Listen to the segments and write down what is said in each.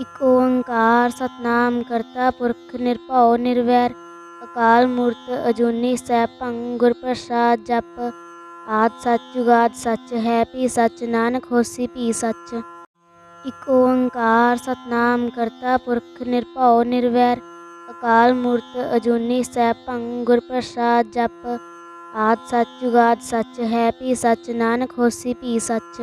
ਇਕ ਓੰਕਾਰ ਸਤਨਾਮ ਕਰਤਾ ਪੁਰਖ ਨਿਰਭਉ ਨਿਰਵੈਰ, ਅਕਾਲ ਮੂਰਤ ਅਜੂਨੀ ਸੈਭੰ ਗੁਰ ਪ੍ਰਸਾਦ ਜਪ, ਆਦ ਸੱਚ ਜੁਗਾਦ ਸੱਚ ਹੈ ਪੀ ਸੱਚ ਨਾਨਕ ਹੋਸੀ ਪੀ ਸੱਚ। ਇੱਕ ਓੰਕਾਰ ਸਤਨਾਮ ਕਰਤਾ ਪੁਰਖ ਨਿਰਭਉ ਨਿਰਵੈਰ, ਅਕਾਲ ਮੂਰਤ ਅਜੂਨੀ ਸੈਭੰ ਗੁਰ ਪ੍ਰਸਾਦ ਜਪ, ਆਦ ਸੱਚ ਜੁਗਾਦ ਸੱਚ ਹੈ ਪੀ ਸੱਚ ਨਾਨਕ ਹੋਸੀ ਪੀ ਸੱਚ।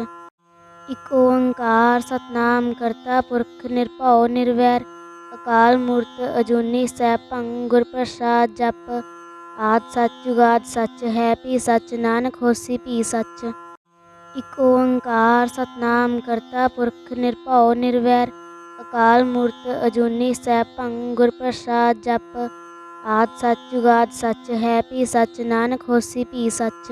ਇਕ ਓੰਕਾਰ ਸਤਨਾਮ ਕਰਤਾ ਪੁਰਖ ਨਿਰਭਉ ਨਿਰਵੈਰ, ਅਕਾਲ ਮੂਰਤ ਅਜੂਨੀ ਸੈਭੰ ਗੁਰ ਪ੍ਰਸਾਦ ਜਪ, ਆਦ ਸੱਚ ਜੁਗਾਦ ਸੱਚ ਹੈ ਪੀ ਸੱਚ, ਨਾਨਕ ਹੋਸੀ ਪੀ ਸੱਚ। ਇਕ ਓੰਕਾਰ ਸਤਨਾਮ ਕਰਤਾ ਪੁਰਖ ਨਿਰਭਉ ਨਿਰਵੈਰ, ਅਕਾਲ ਮੂਰਤ ਅਜੂਨੀ ਸੈਭੰ ਗੁਰ ਪ੍ਰਸਾਦ ਜਪ, ਆਦ ਸੱਚ ਜੁਗਾਦ ਸੱਚ ਹੈ ਪੀ ਸੱਚ, ਨਾਨਕ ਹੋਸੀ ਪੀ ਸੱਚ।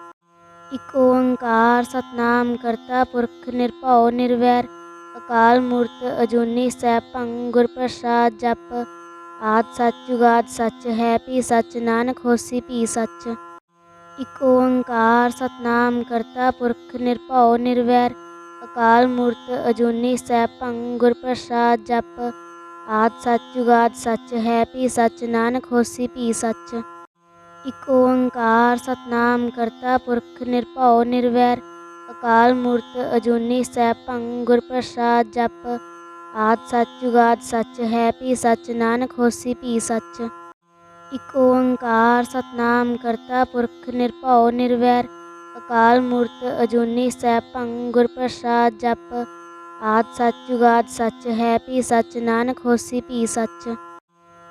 ਇਕ ਓੰਕਾਰ ਸਤਨਾਮ ਕਰਤਾ ਪੁਰਖ ਨਿਰਭਉ ਨਿਰਵੈਰ, ਅਕਾਲ ਮੂਰਤ ਅਜੂਨੀ ਸੈਭੰ ਗੁਰ ਪ੍ਰਸਾਦ ਜਪ, ਆਦ ਸੱਚ ਜੁਗਾਦ ਸੱਚ ਹੈ ਪੀ ਸੱਚ ਨਾਨਕ ਹੋਸੀ ਪੀ ਸੱਚ। ਇਕ ਓੰਕਾਰ ਸਤਨਾਮ ਕਰਤਾ ਪੁਰਖ ਨਿਰਭਉ ਨਿਰਵੈਰ, ਅਕਾਲ ਮੂਰਤ ਅਜੂਨੀ ਸੈਭੰ ਗੁਰ ਪ੍ਰਸਾਦ ਜਪ, ਆਦ ਸੱਚ ਜੁਗਾਦ ਸੱਚ ਹੈ ਪੀ ਸੱਚ ਨਾਨਕ ਹੋਸੀ ਪੀ ਸੱਚ। ਇਕ ਓੰਕਾਰ ਸਤਨਾਮ ਕਰਤਾ ਪੁਰਖ ਨਿਰਭਉ ਨਿਰਵੈਰ, ਅਕਾਲ ਮੂਰਤ ਅਜੂਨੀ ਸੈਭੰ ਗੁਰ ਪ੍ਰਸਾਦ ਜਪ, ਆਦ ਸੱਚ ਜੁਗਾਦ ਸੱਚ ਹੈ ਪੀ ਸੱਚ ਨਾਨਕ ਹੋਸੀ ਪੀ ਸੱਚ। ਇਕ ਓੰਕਾਰ ਸਤਨਾਮ ਕਰਤਾ ਪੁਰਖ ਨਿਰਭਉ ਨਿਰਵੈਰ, ਅਕਾਲ ਮੂਰਤ ਅਜੂਨੀ ਸੈਭੰ ਗੁਰ ਪ੍ਰਸਾਦ ਜਪ, ਆਦ ਸੱਚ ਜੁਗਾਦ ਸੱਚ ਹੈ ਪੀ ਸੱਚ ਨਾਨਕ ਹੋਸੀ ਪੀ ਸੱਚ।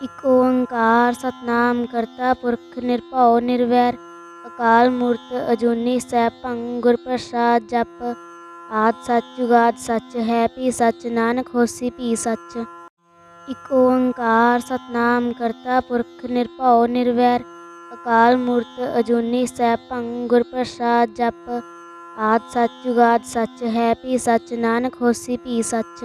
ਇਕ ਓੰਕਾਰ ਸਤਨਾਮ ਕਰਤਾ ਪੁਰਖ ਨਿਰਭਉ ਨਿਰਵੈਰ, ਅਕਾਲ ਮੂਰਤ ਅਜੂਨੀ ਸੈਭੰ ਗੁਰ ਪ੍ਰਸਾਦ ਜਪ, ਆਦ ਸੱਚ ਜੁਗਾਦ ਸੱਚ ਹੈ ਪੀ ਸੱਚ ਨਾਨਕ ਹੋਸੀ ਪੀ ਸੱਚ। ਇਕ ਓੰਕਾਰ ਸਤਨਾਮ ਕਰਤਾ ਪੁਰਖ ਨਿਰਭਉ ਨਿਰਵੈਰ, ਅਕਾਲ ਮੂਰਤ ਅਜੂਨੀ ਸੈਭੰ ਗੁਰ ਪ੍ਰਸਾਦ ਜਪ, ਆਦ ਸੱਚ ਜੁਗਾਦ ਸੱਚ ਹੈ ਪੀ ਸੱਚ ਨਾਨਕ ਹੋਸੀ ਪੀ ਸੱਚ।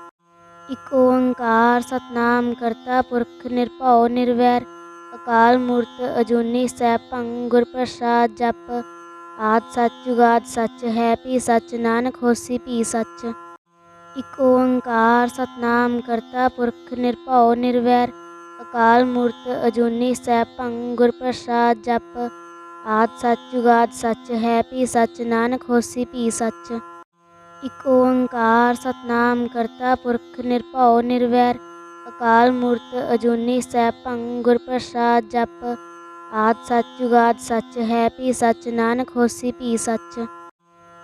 ਇੱਕ ਓੰਕਾਰ ਸਤਨਾਮ ਕਰਤਾ ਪੁਰਖ ਨਿਰਭਉ ਨਿਰਵੈਰ, ਅਕਾਲ ਮੂਰਤ ਅਜੂਨੀ ਸੈਭੰ ਗੁਰ ਪ੍ਰਸਾਦ ਜਪ, ਆਦ ਸੱਚ ਜੁਗਾਦ ਸੱਚ ਹੈ ਪੀ ਸੱਚ ਨਾਨਕ ਹੋਸੀ ਪੀ ਸੱਚ। ਇਕ ਓੰਕਾਰ ਸਤਨਾਮ ਕਰਤਾ ਪੁਰਖ ਨਿਰਭਉ ਨਿਰਵੈਰ, ਅਕਾਲ ਮੂਰਤ ਅਜੂਨੀ ਸੈਭੰ ਗੁਰ ਪ੍ਰਸਾਦ ਜਪ, ਆਦ ਸੱਚ ਜੁਗਾਦ ਸੱਚ ਹੈ ਪੀ ਸੱਚ ਨਾਨਕ ਹੋਸੀ ਪੀ ਸੱਚ। ਇਕ ਓੰਕਾਰ ਸਤਨਾਮ ਕਰਤਾ ਪੁਰਖ ਨਿਰਭਉ ਨਿਰਵੈਰ, ਅਕਾਲ ਮੂਰਤ ਅਜੂਨੀ ਸੈਭੰ ਗੁਰ ਪ੍ਰਸਾਦ ਜਪ, ਆਦ ਸੱਚ ਜੁਗਾਦ ਸੱਚ ਹੈ ਪੀ ਸੱਚ ਨਾਨਕ ਹੋਸੀ ਪੀ ਸੱਚ।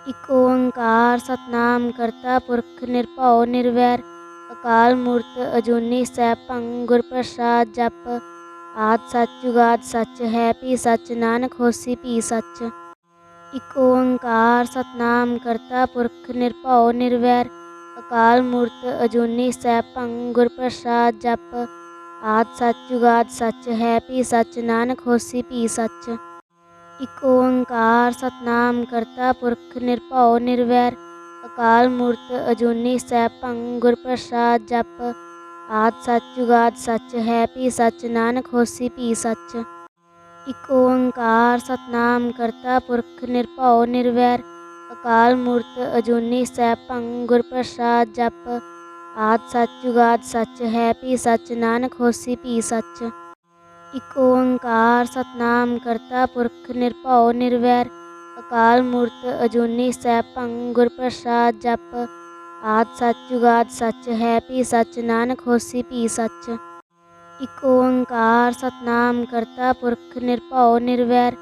ਇਕ ਓੰਕਾਰ ਸਤਨਾਮ ਕਰਤਾ ਪੁਰਖ ਨਿਰਭਉ ਨਿਰਵੈਰ, ਅਕਾਲ ਮੂਰਤ ਅਜੂਨੀ ਸੈਭੰ ਗੁਰ ਪ੍ਰਸਾਦ ਜਪ, ਆਦ ਸੱਚ ਜੁਗਾਦ ਸੱਚ ਹੈ ਪੀ ਸੱਚ ਨਾਨਕ ਹੋਸੀ ਪੀ ਸੱਚ। ਇਕ ਓੰਕਾਰ ਸਤਨਾਮ ਕਰਤਾ ਪੁਰਖ ਨਿਰਭਉ ਨਿਰਵੈਰ, ਅਕਾਲ ਮੂਰਤ ਅਜੂਨੀ ਸੈਭੰ ਗੁਰ ਪ੍ਰਸਾਦ ਜਪ, ਆਦ ਸੱਚ ਜੁਗਾਦ ਸੱਚ ਹੈ ਪੀ ਸੱਚ ਨਾਨਕ ਹੋਸੀ ਪੀ ਸੱਚ। ਇਕ ਓੰਕਾਰ ਸਤਨਾਮ ਕਰਤਾ ਪੁਰਖ ਨਿਰਭਉ ਨਿਰਵੈਰ, ਅਕਾਲ ਮੂਰਤ ਅਜੂਨੀ ਸੈਭੰ ਗੁਰ ਪ੍ਰਸਾਦ ਜਪ, ਆਦ ਸੱਚ ਜੁਗਾਦ ਸੱਚ ਹੈ ਪੀ ਸੱਚ ਨਾਨਕ ਹੋਸੀ ਪੀ ਸੱਚ। ਇਕ ਓੰਕਾਰ ਸਤਨਾਮ ਕਰਤਾ ਪੁਰਖ ਨਿਰਭਉ ਨਿਰਵੈਰ, ਅਕਾਲ ਮੂਰਤ ਅਜੂਨੀ ਸੈਭੰ ਗੁਰ ਪ੍ਰਸਾਦ ਜਪ, ਆਦ ਸੱਚ ਜੁਗਾਦ ਸੱਚ ਹੈ ਪੀ ਸੱਚ ਨਾਨਕ ਹੋਸੀ ਪੀ ਸੱਚ। ਇਕ ਓੰਕਾਰ ਸਤਨਾਮ ਕਰਤਾ ਪੁਰਖ ਨਿਰਭਉ ਨਿਰਵੈਰ, ਅਕਾਲ ਮੂਰਤ ਅਜੂਨੀ ਸੈਭੰ ਗੁਰ ਪ੍ਰਸਾਦ ਜਪ, ਆਦ ਸੱਚ ਜੁਗਾਦ ਸੱਚ ਹੈ ਪੀ ਸੱਚ ਨਾਨਕ ਹੋਸੀ ਪੀ ਸੱਚ। ਇਕ ਓੰਕਾਰ ਸਤਨਾਮ ਕਰਤਾ ਪੁਰਖ ਨਿਰਭਉ ਨਿਰਵੈਰ,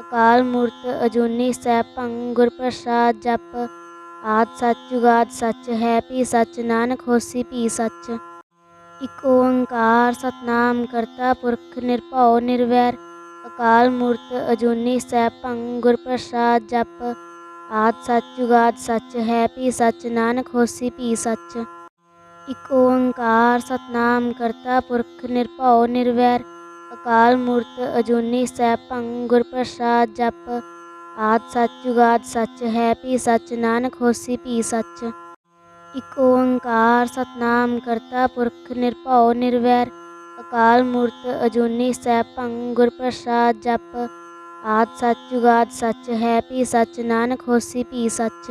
ਅਕਾਲ ਮੂਰਤ ਅਜੂਨੀ ਸੈਭੰ ਗੁਰ ਪ੍ਰਸਾਦ ਜਪ, ਆਦ ਸੱਚ ਜੁਗਾਦ ਸੱਚ ਹੈ ਪੀ ਸੱਚ ਨਾਨਕ ਹੋਸੀ ਪੀ ਸੱਚ। ਇਕ ਓੰਕਾਰ ਸਤਨਾਮ ਕਰਤਾ ਪੁਰਖ ਨਿਰਭਉ ਨਿਰਵੈਰ, ਅਕਾਲ ਮੂਰਤ ਅਜੂਨੀ ਸੈਭੰ ਗੁਰ ਪ੍ਰਸਾਦ ਜਪ, ਆਦ ਸੱਚ ਜੁਗਾਦ ਸੱਚ ਹੈ ਪੀ ਸੱਚ ਨਾਨਕ ਹੋਸੀ ਪੀ ਸੱਚ। ਇਕ ਓੰਕਾਰ ਸਤਨਾਮ ਕਰਤਾ ਪੁਰਖ ਨਿਰਭਉ ਨਿਰਵੈਰ, ਅਕਾਲ ਮੂਰਤ ਅਜੂਨੀ ਸੈਭੰ ਗੁਰ ਪ੍ਰਸਾਦ ਜਪ, ਆਦ ਸੱਚ ਜੁਗਾਦ ਸੱਚ ਹੈ ਪੀ ਸਚ ਨਾਨਕ ਹੋਸੀ ਪੀ ਸੱਚ। ਇਕ ਓੰਕਾਰ ਸਤਨਾਮ ਕਰਤਾ ਪੁਰਖ ਨਿਰਭਉ ਨਿਰਵੈਰ, ਅਕਾਲ ਮੂਰਤ ਅਜੂਨੀ ਸੈਭੰ ਗੁਰ ਪ੍ਰਸਾਦ ਜਪ, ਆਦ ਸੱਚ ਜੁਗਾਦ ਸੱਚ ਹੈ ਪੀ ਸੱਚ ਨਾਨਕ ਹੋਸੀ ਪੀ ਸੱਚ।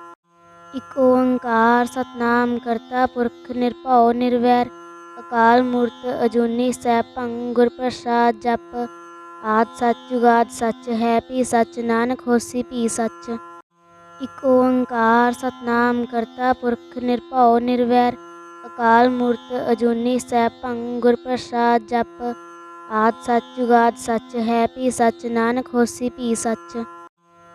ਇਕ ਓੰਕਾਰ ਸਤਨਾਮ ਕਰਤਾ ਪੁਰਖ ਨਿਰਭਉ ਨਿਰਵੈਰ, ਅਕਾਲ ਮੂਰਤ ਅਜੂਨੀ ਸੈਭੰ ਗੁਰ ਪ੍ਰਸਾਦ ਜਪ, ਆਦ ਸੱਚ ਜੁਗਾਦ ਸੱਚ ਹੈ ਪੀ ਸੱਚ ਨਾਨਕ ਹੋਸੀ ਪੀ ਸੱਚ। ਇਕ ਓੰਕਾਰ ਸਤਨਾਮ ਕਰਤਾ ਪੁਰਖ ਨਿਰਭਉ ਨਿਰਵੈਰ, ਅਕਾਲ ਮੂਰਤ ਅਜੂਨੀ ਸੈਭੰ ਗੁਰ ਪ੍ਰਸਾਦ ਜਪ, ਆਦ ਸੱਚ ਜੁਗਾਦ ਸੱਚ ਹੈ ਪੀ ਸੱਚ ਨਾਨਕ ਹੋਸੀ ਪੀ ਸੱਚ।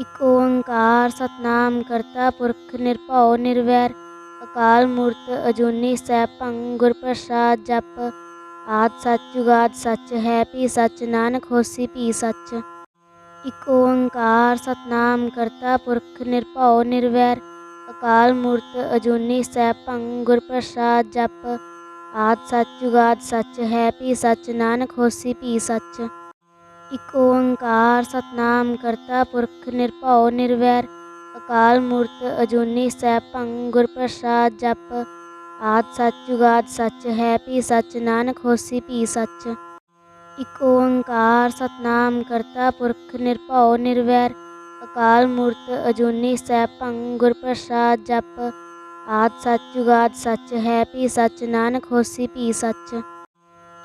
ਇੱਕ ਓੰਕਾਰ ਸਤਨਾਮ ਕਰਤਾ ਪੁਰਖ ਨਿਰਭਉ ਨਿਰਵੈਰ, ਅਕਾਲ ਮੂਰਤ ਅਜੂਨੀ ਸੈਭੰ ਗੁਰ ਪ੍ਰਸਾਦ ਜਪ, ਆਦ ਸੱਚ ਜੁਗਾਦ ਸੱਚ ਹੈ ਪੀ ਸੱਚ ਨਾਨਕ ਹੋਸੀ ਪੀ ਸੱਚ। ਇੱਕ ਓੰਕਾਰ ਸਤਨਾਮ ਕਰਤਾ ਪੁਰਖ ਨਿਰਭਉ ਨਿਰਵੈਰ, ਅਕਾਲ ਮੂਰਤ ਅਜੂਨੀ ਸੈਭੰ ਗੁਰ ਪ੍ਰਸਾਦ ਜਪ, ਆਦ ਸੱਚ ਜੁਗਾਦ ਸੱਚ ਹੈ ਪੀ ਸੱਚ ਨਾਨਕ ਹੋਸੀ ਪੀ ਸੱਚ। ਇਕ ਓੰਕਾਰ ਸਤਨਾਮ ਕਰਤਾ ਪੁਰਖ ਨਿਰਭਉ ਨਿਰਵੈਰ, ਅਕਾਲ ਮੂਰਤ ਅਜੂਨੀ ਸੈਭੰ ਗੁਰ ਪ੍ਰਸਾਦ ਜਪ, ਆਦ ਸੱਚ ਜੁਗਾਦ ਸੱਚ ਹੈ ਪੀ ਸੱਚ ਨਾਨਕ ਹੋਸੀ ਪੀ ਸੱਚ। ਇਕ ਓੰਕਾਰ ਸਤਨਾਮ ਕਰਤਾ ਪੁਰਖ ਨਿਰਭਉ ਨਿਰਵੈਰ, ਅਕਾਲ ਮੂਰਤ ਅਜੂਨੀ ਸੈਭੰ ਗੁਰ ਪ੍ਰਸਾਦ ਜਪ, ਆਦ ਸੱਚ ਜੁਗਾਦ ਸੱਚ ਹੈ ਪੀ ਸੱਚ ਨਾਨਕ ਹੋਸੀ ਪੀ ਸੱਚ।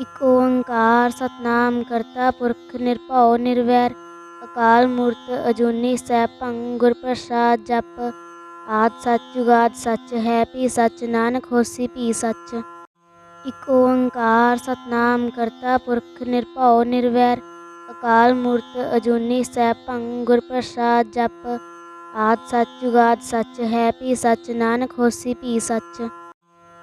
ਇਕ ਓੰਕਾਰ ਸਤਨਾਮ ਕਰਤਾ ਪੁਰਖ ਨਿਰਭਉ ਨਿਰਵੈਰ, ਅਕਾਲ ਮੂਰਤ ਅਜੂਨੀ ਸੈਭੰ ਗੁਰ ਪ੍ਰਸਾਦ ਜਪ, ਆਦ ਸੱਚ ਜੁਗਾਦ ਸੱਚ ਹੈ ਪੀ ਸੱਚ ਨਾਨਕ ਹੋਸੀ ਪੀ ਸੱਚ। ਇਕ ਓੰਕਾਰ ਸਤਨਾਮ ਕਰਤਾ ਪੁਰਖ ਨਿਰਭਉ ਨਿਰਵੈਰ, ਅਕਾਲ ਮੂਰਤ ਅਜੂਨੀ ਸੈਭੰ ਗੁਰ ਪ੍ਰਸਾਦ ਜਪ, ਆਦ ਸੱਚ ਜੁਗਾਦ ਸੱਚ ਹੈ ਪੀ ਸੱਚ ਨਾਨਕ ਹੋਸੀ ਪੀ ਸੱਚ।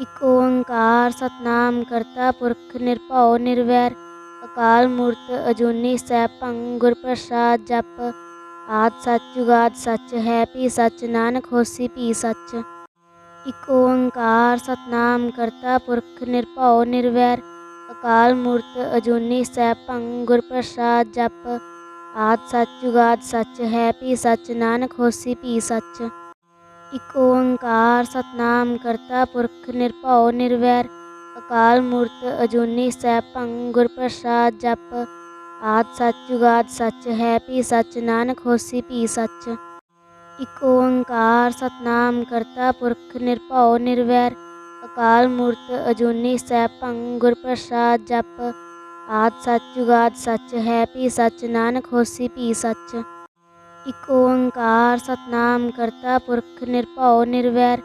ਇਕ ਓੰਕਾਰ ਸਤਨਾਮ ਕਰਤਾ ਪੁਰਖ ਨਿਰਭਉ ਨਿਰਵੈਰ, ਅਕਾਲ ਮੂਰਤ ਅਜੂਨੀ ਸੈਭੰ ਗੁਰ ਪ੍ਰਸਾਦ ਜਪ, ਆਦ ਸੱਚ ਜੁਗਾਦ ਸੱਚ ਹੈ ਪੀ ਸੱਚ ਨਾਨਕ ਹੋਸੀ ਪੀ ਸੱਚ। ਇਕ ਓੰਕਾਰ ਸਤਨਾਮ ਕਰਤਾ ਪੁਰਖ ਨਿਰਭਉ ਨਿਰਵੈਰ, ਅਕਾਲ ਮੂਰਤ ਅਜੂਨੀ ਸੈਭੰ ਗੁਰ ਪ੍ਰਸਾਦ ਜਪ, ਆਦ ਸੱਚ ਜੁਗਾਦ ਸੱਚ ਹੈ ਪੀ ਸੱਚ ਨਾਨਕ ਹੋਸੀ ਪੀ ਸੱਚ। ਇਕ ਓੰਕਾਰ ਸਤਨਾਮ ਕਰਤਾ ਪੁਰਖ ਨਿਰਭਉ ਨਿਰਵੈਰ, ਅਕਾਲ ਮੂਰਤ ਅਜੂਨੀ ਸੈਭੰ ਗੁਰ ਪ੍ਰਸਾਦ ਜਪ, ਆਦ ਸੱਚ ਜੁਗਾਦ ਸੱਚ ਹੈ ਪੀ ਸੱਚ ਨਾਨਕ ਹੋਸੀ ਪੀ ਸੱਚ। ਇਕ ਓੰਕਾਰ ਸਤਨਾਮ ਕਰਤਾ ਪੁਰਖ ਨਿਰਭਉ ਨਿਰਵੈਰ, ਅਕਾਲ ਮੂਰਤ ਅਜੂਨੀ ਸੈਭੰ ਗੁਰ ਪ੍ਰਸਾਦ ਜਪ, ਆਦ ਸੱਚ ਜੁਗਾਦ ਸੱਚ ਹੈ ਪੀ ਸੱਚ ਨਾਨਕ ਹੋਸੀ ਪੀ ਸੱਚ। ਇੱਕ ਓੰਕਾਰ ਸਤਨਾਮ ਕਰਤਾ ਪੁਰਖ ਨਿਰਭਉ ਨਿਰਵੈਰ,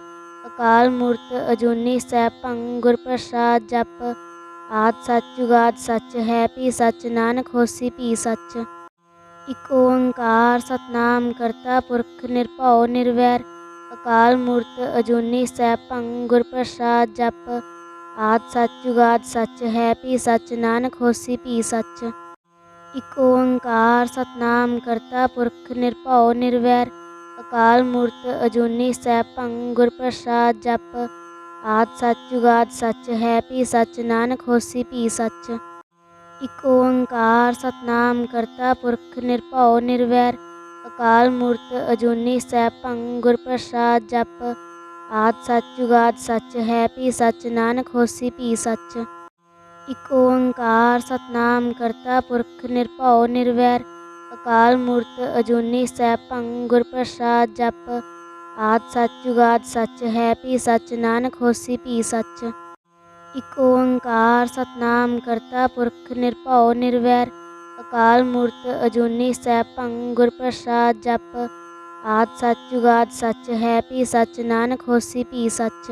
ਅਕਾਲ ਮੂਰਤ ਅਜੂਨੀ ਸੈਭੰ ਗੁਰ ਪ੍ਰਸਾਦ ਜਪ, ਆਦ ਸੱਚ ਜੁਗਾਦ ਸੱਚ ਹੈ ਪੀ ਸੱਚ ਨਾਨਕ ਹੋਸੀ ਪੀ ਸੱਚ। ਇਕ ਓੰਕਾਰ ਸਤਨਾਮ ਕਰਤਾ ਪੁਰਖ ਨਿਰਭਉ ਨਿਰਵੈਰ, ਅਕਾਲ ਮੂਰਤ ਅਜੂਨੀ ਸੈਭੰ ਗੁਰ ਪ੍ਰਸਾਦ ਜਪ, ਆਦ ਸੱਚ ਜੁਗਾਦ ਸੱਚ ਹੈ ਪੀ ਸੱਚ ਨਾਨਕ ਹੋਸੀ ਪੀ ਸੱਚ। ਇਕ ਓੰਕਾਰ ਸਤਨਾਮ ਕਰਤਾ ਪੁਰਖ ਨਿਰਭਉ ਨਿਰਵੈਰ, ਅਕਾਲ ਮੂਰਤ ਅਜੂਨੀ ਸੈਭੰ ਗੁਰ ਪ੍ਰਸਾਦ ਜਪ, ਆਦ ਸੱਚ ਜੁਗਾਦ ਸੱਚ ਹੈ ਪੀ ਸੱਚ ਨਾਨਕ ਹੋਸੀ ਪੀ ਸੱਚ। ਇਕ ਓੰਕਾਰ ਸਤਨਾਮ ਕਰਤਾ ਪੁਰਖ ਨਿਰਭਉ ਨਿਰਵੈਰ, ਅਕਾਲ ਮੂਰਤ ਅਜੂਨੀ ਸੈਭੰ ਗੁਰ ਪ੍ਰਸਾਦ ਜਪ, ਆਦ ਸੱਚ ਜੁਗਾਦ ਸੱਚ ਹੈ ਪੀ ਸੱਚ ਨਾਨਕ ਹੋਸੀ ਪੀ ਸੱਚ। ਇਕ ਓੰਕਾਰ ਸਤਨਾਮ ਕਰਤਾ ਪੁਰਖ ਨਿਰਭਉ ਨਿਰਵੈਰ, ਅਕਾਲ ਮੂਰਤ ਅਜੂਨੀ ਸੈਭੰ ਗੁਰ ਪ੍ਰਸਾਦ ਜਪ, ਆਦ ਸੱਚ ਜੁਗਾਦ ਸੱਚ ਹੈ ਪੀ ਸੱਚ ਨਾਨਕ ਹੋਸੀ ਪੀ ਸੱਚ। ਇਕ ਓੰਕਾਰ ਸਤਨਾਮ ਕਰਤਾ ਪੁਰਖ ਨਿਰਭਉ ਨਿਰਵੈਰ, ਅਕਾਲ ਮੂਰਤ ਅਜੂਨੀ ਸੈਭੰ ਗੁਰ ਪ੍ਰਸਾਦ ਜਪ, ਆਦ ਸੱਚ ਜੁਗਾਦ ਸੱਚ ਹੈ ਪੀ ਸੱਚ ਨਾਨਕ ਹੋਸੀ ਪੀ ਸੱਚ।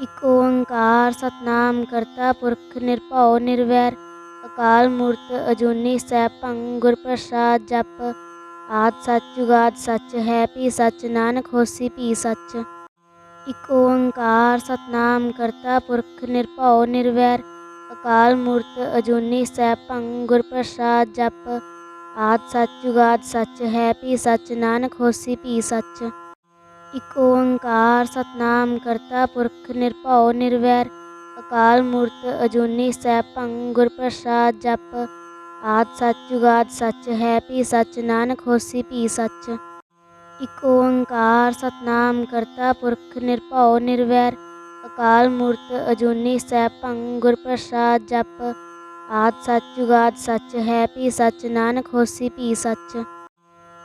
ਇਕ ਓੰਕਾਰ ਸਤਨਾਮ ਕਰਤਾ ਪੁਰਖ ਨਿਰਭਉ ਨਿਰਵੈਰ, ਅਕਾਲ ਮੂਰਤ ਅਜੂਨੀ ਸੈਭੰ ਗੁਰ ਪ੍ਰਸਾਦ ਜਪ, ਆਦ ਸੱਚ ਜੁਗਾਦ ਸੱਚ ਹੈ ਪੀ ਸੱਚ ਨਾਨਕ ਹੋਸੀ ਪੀ ਸੱਚ। ਇਕ ਓੰਕਾਰ ਸਤਨਾਮ ਕਰਤਾ ਪੁਰਖ ਨਿਰਭਉ ਨਿਰਵੈਰ, ਅਕਾਲ ਮੂਰਤ ਅਜੂਨੀ ਸੈਭੰ ਗੁਰ ਪ੍ਰਸਾਦ ਜਪ, ਆਦ ਸੱਚ ਜੁਗਾਦ ਸੱਚ ਹੈ ਪੀ ਸੱਚ ਨਾਨਕ ਹੋਸੀ ਪੀ ਸੱਚ। ਇਕ ਓੰਕਾਰ ਸਤਨਾਮ ਕਰਤਾ ਪੁਰਖ ਨਿਰਭਉ ਨਿਰਵੈਰ, ਅਕਾਲ ਮੂਰਤ ਅਜੂਨੀ ਸੈਭੰ ਗੁਰ ਪ੍ਰਸਾਦ ਜਪ, ਆਦ ਸੱਚ ਜੁਗਾਦ ਸੱਚ ਹੈ ਪੀ ਸਚ, ਨਾਨਕ ਹੋਸੀ ਪੀ ਸੱਚ। ਇਕ ਓੰਕਾਰ ਸਤਨਾਮ ਕਰਤਾ ਪੁਰਖ ਨਿਰਭਉ ਨਿਰਵੈਰ, ਅਕਾਲ ਮੂਰਤ ਅਜੂਨੀ ਸੈਭੰ ਗੁਰ ਪ੍ਰਸਾਦ ਜਪ, ਆਦ ਸੱਚ ਜੁਗਾਦ ਸੱਚ ਹੈ ਪੀ ਸੱਚ, ਨਾਨਕ ਹੋਸੀ ਪੀ ਸੱਚ।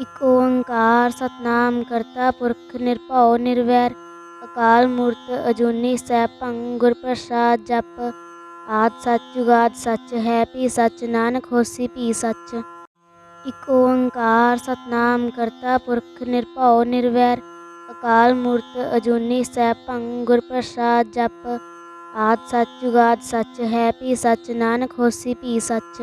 ਇਕ ਓੰਕਾਰ ਸਤਨਾਮ ਕਰਤਾ ਪੁਰਖ ਨਿਰਭਉ ਨਿਰਵੈਰ, ਅਕਾਲ ਮੂਰਤ ਅਜੂਨੀ ਸੈਭੰ ਗੁਰ ਪ੍ਰਸਾਦ ਜਪ, ਆਦ ਸੱਚ ਸੱਚ ਹੈ ਪੀ ਸੱਚ ਨਾਨਕ ਹੋਸੀ ਪੀ ਸੱਚ। ਇਕ ਓੰਕਾਰ ਸਤਨਾਮ ਕਰਤਾ ਪੁਰਖ ਨਿਰਭਉ ਨਿਰਵੈਰ, ਅਕਾਲ ਮੂਰਤ ਅਜੂਨੀ ਸੈਭੰ ਗੁਰ ਪ੍ਰਸਾਦ ਜਪ, ਆਦ ਸੱਚ ਜੁਗਾਦ ਸੱਚ ਹੈ ਪੀ ਸੱਚ ਨਾਨਕ ਹੋਸੀ ਪੀ ਸੱਚ।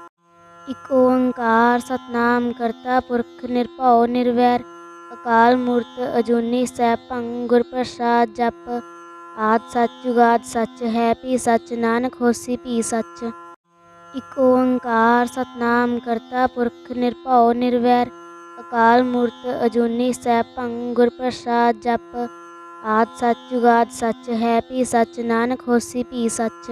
ਇਕ ਓੰਕਾਰ ਸਤਨਾਮ ਕਰਤਾ ਪੁਰਖ ਨਿਰਭਉ ਨਿਰਵੈਰ, ਅਕਾਲ ਮੂਰਤ ਅਜੂਨੀ ਸੈਭੰ ਗੁਰ ਪ੍ਰਸਾਦ ਜਪ, ਆਦ ਸੱਚ ਜੁਗਾਦ ਸੱਚ ਹੈ ਪੀ ਸਚ ਨਾਨਕ ਹੋਸੀ ਪੀ ਸੱਚ। ਇਕ ਓੰਕਾਰ ਸਤਨਾਮ ਕਰਤਾ ਪੁਰਖ ਨਿਰਭਉ ਨਿਰਵੈਰ, ਅਕਾਲ ਮੂਰਤ ਅਜੂਨੀ ਸੈਭੰ ਗੁਰ ਪ੍ਰਸਾਦ ਜਪ, ਆਦ ਸੱਚ ਜੁਗਾਦ ਸੱਚ ਹੈ ਪੀ ਸੱਚ ਨਾਨਕ ਹੋਸੀ ਪੀ ਸੱਚ।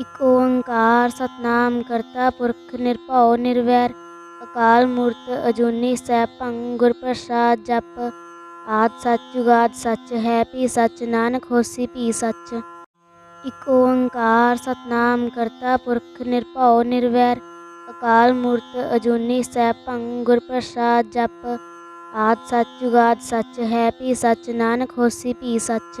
ਇਕ ਓੰਕਾਰ ਸਤਨਾਮ ਕਰਤਾ ਪੁਰਖ ਨਿਰਭਉ ਨਿਰਵੈਰ, ਅਕਾਲ ਮੂਰਤ ਅਜੂਨੀ ਸੈਭੰ ਗੁਰ ਪ੍ਰਸਾਦ ਜਪ, ਆਦ ਸੱਚ ਜੁਗਾਦ ਸੱਚ ਹੈ ਪੀ ਸੱਚ ਨਾਨਕ ਹੋਸੀ ਪੀ ਸੱਚ। ਇਕ ਓੰਕਾਰ ਸਤਨਾਮ ਕਰਤਾ ਪੁਰਖ ਨਿਰਭਉ ਨਿਰਵੈਰ, ਅਕਾਲ ਮੂਰਤ ਅਜੂਨੀ ਸੈਭੰ ਗੁਰ ਪ੍ਰਸਾਦ ਜਪ, ਆਦ ਸੱਚ ਜੁਗਾਦ ਸੱਚ ਹੈ ਪੀ ਸੱਚ ਨਾਨਕ ਹੋਸੀ ਪੀ ਸੱਚ।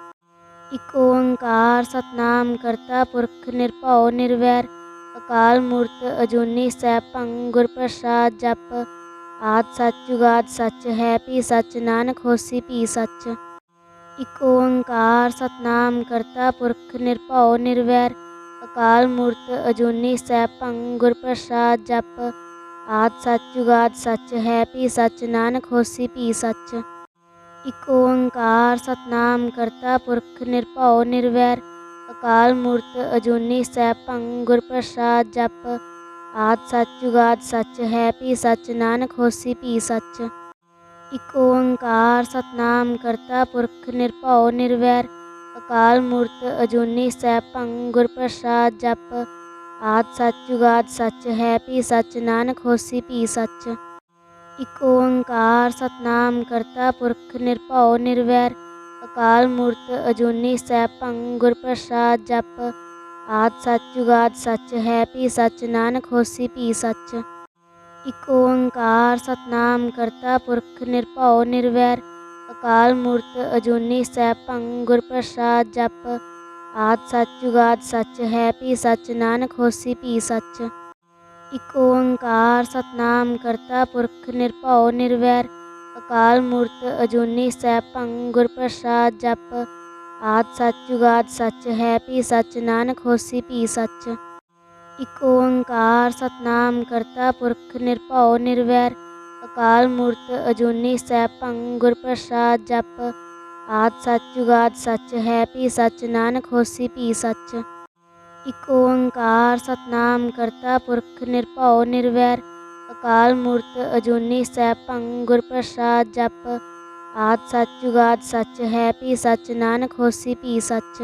ਇਕ ਓੰਕਾਰ ਸਤਨਾਮ ਕਰਤਾ ਪੁਰਖ ਨਿਰਭਉ ਨਿਰਵੈਰ, ਅਕਾਲ ਮੂਰਤ ਅਜੂਨੀ ਸੈਭੰ ਗੁਰ ਪ੍ਰਸਾਦ ਜਪ, ਆਦ ਸੱਚ ਜੁਗਾਦ ਸੱਚ ਹੈ ਪੀ ਸੱਚ ਨਾਨਕ ਹੋਸੀ ਪੀ ਸੱਚ। ਇਕ ਓੰਕਾਰ ਸਤਨਾਮ ਕਰਤਾ ਪੁਰਖ ਨਿਰਭਉ ਨਿਰਵੈਰ, ਅਕਾਲ ਮੂਰਤ ਅਜੂਨੀ ਸੈਭੰ ਗੁਰ ਪ੍ਰਸਾਦ ਜਪ, ਆਦ ਸੱਚ ਜੁਗਾਦ ਸੱਚ ਹੈ ਪੀ ਸੱਚ ਨਾਨਕ ਹੋਸੀ ਪੀ ਸੱਚ। ਇਕ ਓੰਕਾਰ ਸਤਨਾਮ ਕਰਤਾ ਪੁਰਖ ਨਿਰਭਉ ਨਿਰਵੈਰ, ਅਕਾਲ ਮੂਰਤ ਅਜੂਨੀ ਸੈਭੰ ਗੁਰ ਪ੍ਰਸਾਦ ਜਪ, ਆਦ ਸੱਚ ਜੁਗਾਦ ਸੱਚ ਹੈ ਪੀ ਸੱਚ ਨਾਨਕ ਹੋਸੀ ਪੀ ਸੱਚ। ਇਕ ਓੰਕਾਰ ਸਤਨਾਮ ਕਰਤਾ ਪੁਰਖ ਨਿਰਭਉ ਨਿਰਵੈਰ, ਅਕਾਲ ਮੂਰਤ ਅਜੂਨੀ ਸੈਭੰ ਗੁਰ ਪ੍ਰਸਾਦ ਜਪ, ਆਦ ਸੱਚ ਜੁਗਾਦ ਸੱਚ ਹੈ ਪੀ ਸੱਚ ਨਾਨਕ ਹੋਸੀ ਪੀ ਸੱਚ। ਇਕ ਓੰਕਾਰ ਸਤਨਾਮ ਕਰਤਾ ਪੁਰਖ ਨਿਰਭਉ ਨਿਰਵੈਰ, ਅਕਾਲ ਮੂਰਤ ਅਜੂਨੀ ਸੈਭੰ ਗੁਰ ਪ੍ਰਸਾਦ ਜਪ, ਆਦ ਸੱਚ ਜੁਗਾਦ ਸੱਚ ਹੈ ਪੀ ਸੱਚ ਨਾਨਕ ਹੋਸੀ ਪੀ ਸੱਚ। ਇਕ ਓੰਕਾਰ ਸਤਨਾਮ ਕਰਤਾ ਪੁਰਖ ਨਿਰਭਉ ਨਿਰਵੈਰ, ਅਕਾਲ ਮੂਰਤ ਅਜੂਨੀ ਸੈਭੰ ਗੁਰ ਪ੍ਰਸਾਦ ਜਪ, ਆਦ ਸੱਚ ਜੁਗਾਦ ਸੱਚ ਹੈ ਪੀ ਸੱਚ ਨਾਨਕ ਹੋਸੀ ਪੀ ਸੱਚ। ਇਕ ਓੰਕਾਰ ਸਤਨਾਮ ਕਰਤਾ ਪੁਰਖ ਨਿਰਭਉ ਨਿਰਵੈਰ, ਅਕਾਲ ਮੂਰਤ ਅਜੂਨੀ ਸੈਭੰ ਗੁਰ ਪ੍ਰਸਾਦ ਜਪ, ਆਦ ਸੱਚ ਜੁਗਾਦ ਸੱਚ ਹੈ ਪੀ ਸੱਚ ਨਾਨਕ ਹੋਸੀ ਪੀ ਸੱਚ। ਇਕ ਓੰਕਾਰ ਸਤਨਾਮ ਕਰਤਾ ਪੁਰਖ ਨਿਰਭਉ ਨਿਰਵੈਰ, ਅਕਾਲ ਮੂਰਤ ਅਜੂਨੀ ਸੈਭੰ ਗੁਰ ਪ੍ਰਸਾਦ ਜਪ, ਆਦ ਸੱਚ ਜੁਗਾਦ ਸੱਚ ਹੈ ਪੀ ਸੱਚ ਨਾਨਕ ਹੋਸੀ ਪੀ ਸੱਚ। ਇਕ ਓੰਕਾਰ ਸਤਨਾਮ ਕਰਤਾ ਪੁਰਖ ਨਿਰਭਉ ਨਿਰਵੈਰ, ਅਕਾਲ ਮੂਰਤ ਅਜੂਨੀ ਸੈਭੰ ਗੁਰ ਪ੍ਰਸਾਦ ਜਪ, ਆਦ ਸੱਚ ਜੁਗਾਦ ਸੱਚ ਹੈ ਪੀ ਸੱਚ, ਨਾਨਕ ਹੋਸੀ ਪੀ ਸੱਚ।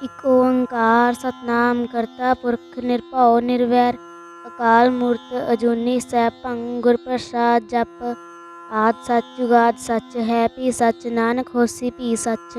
ਇਕ ਓੰਕਾਰ ਸਤਨਾਮ ਕਰਤਾ ਪੁਰਖ ਨਿਰਭਉ ਨਿਰਵੈਰ, ਅਕਾਲ ਮੂਰਤ ਅਜੂਨੀ ਸੈਭੰ ਗੁਰ ਪ੍ਰਸਾਦ ਜਪ, ਆਦ ਸੱਚ ਜੁਗਾਦ ਸੱਚ ਹੈ ਪੀ ਸੱਚ, ਨਾਨਕ ਹੋਸੀ ਪੀ ਸੱਚ।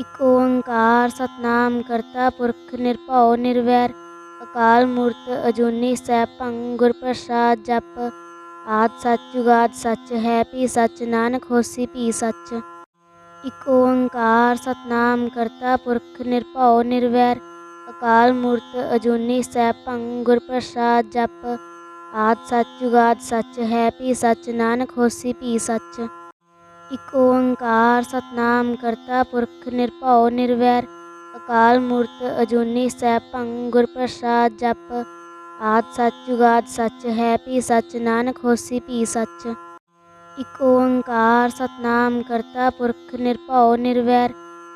ਇਕ ਓੰਕਾਰ ਸਤਨਾਮ ਕਰਤਾ ਪੁਰਖ ਨਿਰਭਉ ਨਿਰਵੈਰ, ਅਕਾਲ ਮੂਰਤ ਅਜੂਨੀ ਸੈਭੰ ਗੁਰ ਪ੍ਰਸਾਦ ਜਪ, ਆਦ ਸੱਚ ਜੁਗਾਦ ਸੱਚ ਹੈ ਪੀ ਸੱਚ ਨਾਨਕ ਹੋਸੀ ਪੀ ਸੱਚ। ਇਕ ਓੰਕਾਰ ਸਤਨਾਮ ਕਰਤਾ ਪੁਰਖ ਨਿਰਭਉ ਨਿਰਵੈਰ, ਅਕਾਲ ਮੂਰਤ ਅਜੂਨੀ ਸੈਭੰ ਗੁਰ ਪ੍ਰਸਾਦ ਜਪ, ਆਦ ਸੱਚ ਜੁਗਾਦ ਸੱਚ ਹੈ ਪੀ ਸੱਚ ਨਾਨਕ ਹੋਸੀ ਪੀ ਸੱਚ। ਇਕ ਓੰਕਾਰ ਸਤਨਾਮ ਕਰਤਾ ਪੁਰਖ ਨਿਰਭਉ ਨਿਰਵੈਰ, ਅਕਾਲ ਮੂਰਤ ਅਜੂਨੀ ਸੈਭੰ ਗੁਰ ਪ੍ਰਸਾਦ ਜਪ, ਆਦ ਸੱਚ ਜੁਗਾਦ ਸੱਚ ਹੈ ਪੀ ਸੱਚ ਨਾਨਕ ਹੋਸੀ ਪੀ ਸੱਚ। ਇਕ ਓੰਕਾਰ ਸਤਨਾਮ ਕਰਤਾ ਪੁਰਖ ਨਿਰਭਉ ਨਿਰਵੈਰ,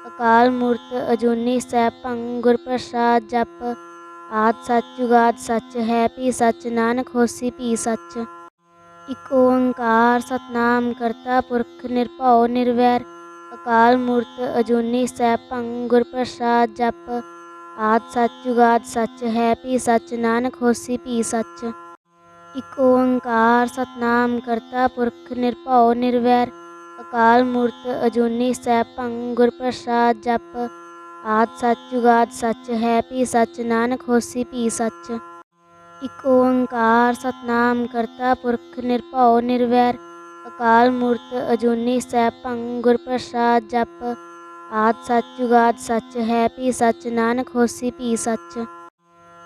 ਅਕਾਲ ਮੂਰਤ ਅਜੂਨੀ ਸੈਭੰ ਗੁਰ ਪ੍ਰਸਾਦ ਜਪ, ਆਦ ਸੱਚ ਜੁਗਾਦ ਸੱਚ ਹੈ ਪੀ ਸੱਚ ਨਾਨਕ ਹੋਸੀ ਪੀ ਸੱਚ। ਇਕ ਓੰਕਾਰ ਸਤਨਾਮ ਕਰਤਾ ਪੁਰਖ ਨਿਰਭਉ ਨਿਰਵੈਰ, ਅਕਾਲ ਮੂਰਤ ਅਜੂਨੀ ਸੈਭੰ ਗੁਰ ਪ੍ਰਸਾਦ ਜਪ, ਆਦ ਸੱਚ ਜੁਗਾਦ ਸੱਚ ਹੈ ਪੀ ਸੱਚ ਨਾਨਕ ਹੋਸੀ ਪੀ ਸੱਚ। ਇਕ ਓੰਕਾਰ ਸਤਨਾਮ ਕਰਤਾ ਪੁਰਖ ਨਿਰਭਉ ਨਿਰਵੈਰ, ਅਕਾਲ ਮੂਰਤ ਅਜੂਨੀ ਸੈਭੰ ਗੁਰ ਪ੍ਰਸਾਦ ਜਪ, ਆਦ ਸੱਚ ਜੁਗਾਦ ਸੱਚ ਹੈ ਪੀ ਸੱਚ ਨਾਨਕ ਹੋਸੀ ਪੀ ਸੱਚ। ਇਕ ਓੰਕਾਰ ਸਤਨਾਮ ਕਰਤਾ ਪੁਰਖ ਨਿਰਭਉ ਨਿਰਵੈਰ, ਅਕਾਲ ਮੂਰਤ ਅਜੂਨੀ ਸੈਭੰ ਗੁਰ ਪ੍ਰਸਾਦ ਜਪ, ਆਦ ਸੱਚ ਜੁਗਾਦ ਸੱਚ ਹੈ ਪੀ ਸਚ ਨਾਨਕ ਹੋਸੀ ਪੀ ਸੱਚ।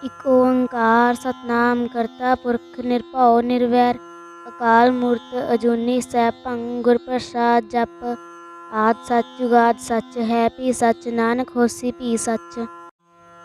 ਇਕ ਓੰਕਾਰ ਸਤਨਾਮ ਕਰਤਾ ਪੁਰਖ ਨਿਰਭਉ ਨਿਰਵੈਰ, ਅਕਾਲ ਮੂਰਤ ਅਜੂਨੀ ਸੈਭੰ ਗੁਰ ਪ੍ਰਸਾਦ ਜਪ, ਆਦ ਸੱਚ ਜੁਗਾਦ ਸੱਚ ਹੈ ਪੀ ਸੱਚ ਨਾਨਕ ਹੋਸੀ ਪੀ ਸੱਚ।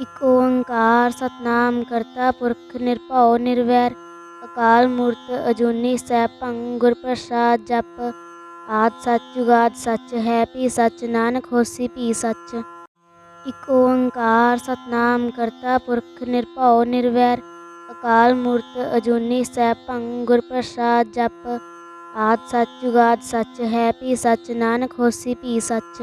ਇਕ ਓੰਕਾਰ ਸਤਨਾਮ ਕਰਤਾ ਪੁਰਖ ਨਿਰਭਉ ਨਿਰਵੈਰ, ਅਕਾਲ ਮੂਰਤ ਅਜੂਨੀ ਸੈਭੰ ਗੁਰ ਪ੍ਰਸਾਦ ਜਪ, ਆਦ ਸੱਚ ਜੁਗਾਦ ਸੱਚ ਹੈ ਪੀ ਸੱਚ ਨਾਨਕ ਹੋਸੀ ਪੀ ਸੱਚ। ਇਕ ਓੰਕਾਰ ਸਤਨਾਮ ਕਰਤਾ ਪੁਰਖ ਨਿਰਭਉ ਨਿਰਵੈਰ, ਅਕਾਲ ਮੂਰਤ ਅਜੂਨੀ ਸੈਭੰ ਗੁਰ ਪ੍ਰਸਾਦ ਜਪ, ਆਦ ਸੱਚ ਜੁਗਾਦ ਸੱਚ ਹੈ ਪੀ ਸੱਚ ਨਾਨਕ ਹੋਸੀ ਪੀ ਸੱਚ।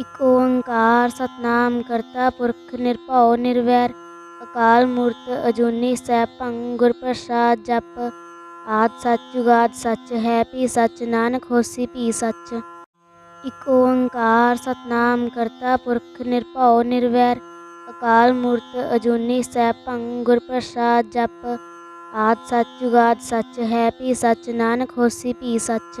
ਇਕ ਓੰਕਾਰ ਸਤਨਾਮ ਕਰਤਾ ਪੁਰਖ ਨਿਰਭਉ ਨਿਰਵੈਰ, ਅਕਾਲ ਮੂਰਤ ਅਜੂਨੀ ਸੈਭੰ ਗੁਰ ਪ੍ਰਸਾਦ ਜਪ, ਆਦ ਸੱਚ ਜੁਗਾਦ ਸੱਚ ਹੈ ਵੀ ਸੱਚ, ਨਾਨਕ ਹੋਸੀ ਵੀ ਸੱਚ। ਇਕ ਓੰਕਾਰ ਸਤਨਾਮ ਕਰਤਾ ਪੁਰਖ ਨਿਰਭਉ ਨਿਰਵੈਰ, ਅਕਾਲ ਮੂਰਤ ਅਜੂਨੀ ਸੈਭੰ ਗੁਰ ਪ੍ਰਸਾਦ ਜਪ, ਆਦ ਸੱਚ ਜੁਗਾਦ ਸੱਚ ਹੈ ਵੀ ਸੱਚ, ਨਾਨਕ ਹੋਸੀ ਵੀ ਸੱਚ।